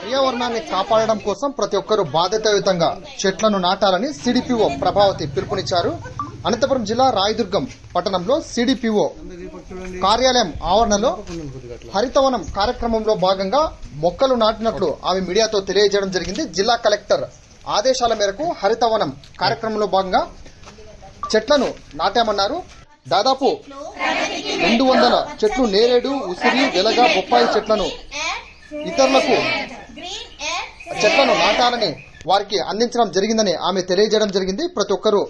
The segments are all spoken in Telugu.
పర్యావరణాన్ని కాపాడడం కోసం ప్రతి ఒక్కరూ బాధ్యతాయుతంగా చెట్లను నాటాలని సిడిపిఓ ప్రభావతి పిలుపునిచ్చారు. అనంతపురం జిల్లా రాయదుర్గం పట్టణంలో సిడిపిఓ కార్యాలయం ఆవరణలో హరితవనం కార్యక్రమంలో భాగంగా మొక్కలు నాటినట్లు ఆమె మీడియాతో తెలియజేయడం జరిగింది. జిల్లా కలెక్టర్ ఆదేశాల మేరకు హరితవనం కార్యక్రమంలో భాగంగా చెట్లను నాటామన్నారు. దాదాపు రెండు వందల చెట్లు నేరేడు ఉసిరి వెలగ బొప్పాయి చెట్లను ఇతరులకు చెట్లను నాటాలని వారికి అందించడం జరిగిందని ఆమె తెలియజేయడం జరిగింది. ప్రతి ఒక్కరూ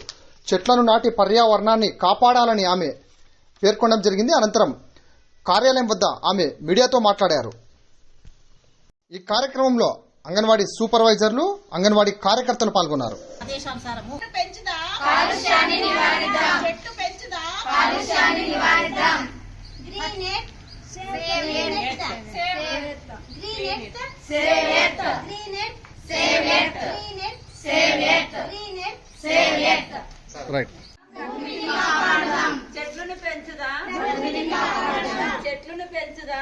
చెట్లను నాటి పర్యావరణాన్ని కాపాడాలని ఆమె పేర్కొనడం జరిగింది. అనంతరం కార్యాలయం వద్ద ఆమె మీడియాతో మాట్లాడారు. ఈ కార్యక్రమంలో అంగన్వాడీ సూపర్వైజర్లు అంగన్వాడీ కార్యకర్తలు పాల్గొన్నారు. చెట్టు పెంచుదా కాలుష్యాన్ని నివారిద్దాం చెట్టు పెంచుదా కాలుష్యాన్ని నివారిద్దాం green earth save earth save earth green earth right చెట్లను పెంచుదా. చెట్లను పెంచుదా.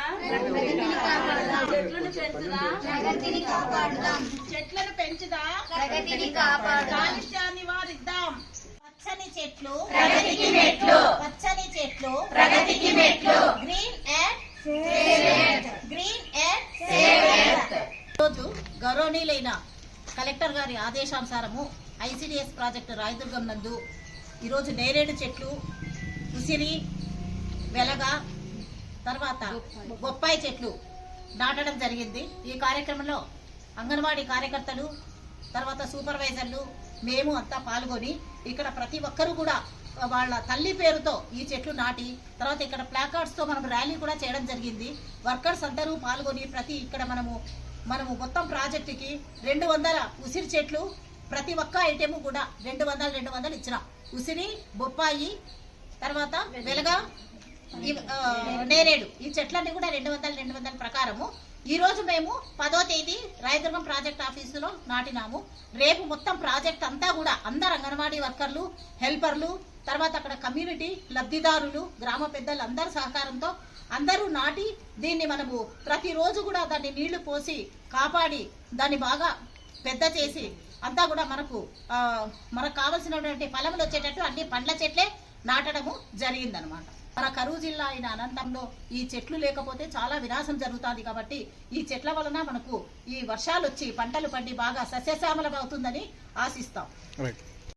చెట్లను పెంచుదా. ప్రగతిని కాపాడుదాం. చెట్లను పెంచుదా. ప్రగతిని కాపాడుదాం. కాలుష్యాన్ని నివారిద్దాం. పచ్చని చెట్లు. ప్రగతికి మెట్లు. పచ్చని గౌరవనీయులైన కలెక్టర్ గారి ఆదేశానుసారము ఐసిడిఎస్ ప్రాజెక్టు రాయదుర్గం నందు ఈరోజు నేరేడు చెట్లు ఉసిరి వెలగ తర్వాత బొప్పాయి చెట్లు నాటడం జరిగింది. ఈ కార్యక్రమంలో అంగన్వాడీ కార్యకర్తలు తర్వాత సూపర్వైజర్లు మేము అంతా పాల్గొని ఇక్కడ ప్రతి ఒక్కరూ కూడా వాళ్ళ తల్లి పేరుతో ఈ చెట్లు నాటి తర్వాత ఇక్కడ ప్లాకార్డ్స్తో మనం ర్యాలీ కూడా చేయడం జరిగింది. వర్కర్స్ అందరూ పాల్గొని ప్రతి ఇక్కడ మనము మనము మొత్తం ప్రాజెక్టుకి రెండు వందల ఉసిరి చెట్లు ప్రతి ఒక్క ఐటెం కూడా రెండు వందలు రెండు వందలు ఇచ్చినాం. ఉసిరి బొప్పాయి తర్వాత వెలగ నేరేడు. ఈ చెట్లన్నీ కూడా రెండు వందల రెండు వందల ప్రకారము. ఈ రోజు మేము పదో తేదీ రాయదుర్గం ప్రాజెక్ట్ ఆఫీసులో నాటినాము. రేపు మొత్తం ప్రాజెక్ట్ అంతా కూడా అందరు అంగన్వాడీ వర్కర్లు హెల్పర్లు తర్వాత అక్కడ కమ్యూనిటీ లబ్ధిదారులు గ్రామ పెద్దలు అందరి సహకారంతో అందరూ నాటి దీన్ని మనము ప్రతిరోజు కూడా దాన్ని నీళ్ళు పోసి కాపాడి దాన్ని బాగా పెద్ద చేసి అంతా కూడా మనకు మనకు కావలసినటువంటి ఫలములు వచ్చేటట్టు అన్ని పండ్ల చెట్లే నాటడము జరిగిందనమాట మన కరువు జిల్లా అయిన అనంతంలో ఈ చెట్లు లేకపోతే చాలా వినాశం జరుగుతుంది కాబట్టి ఈ చెట్ల వలన మనకు ఈ వర్షాలు వచ్చి పంటలు పండి బాగా సస్యశ్యామలం అవుతుందని ఆశిస్తాం.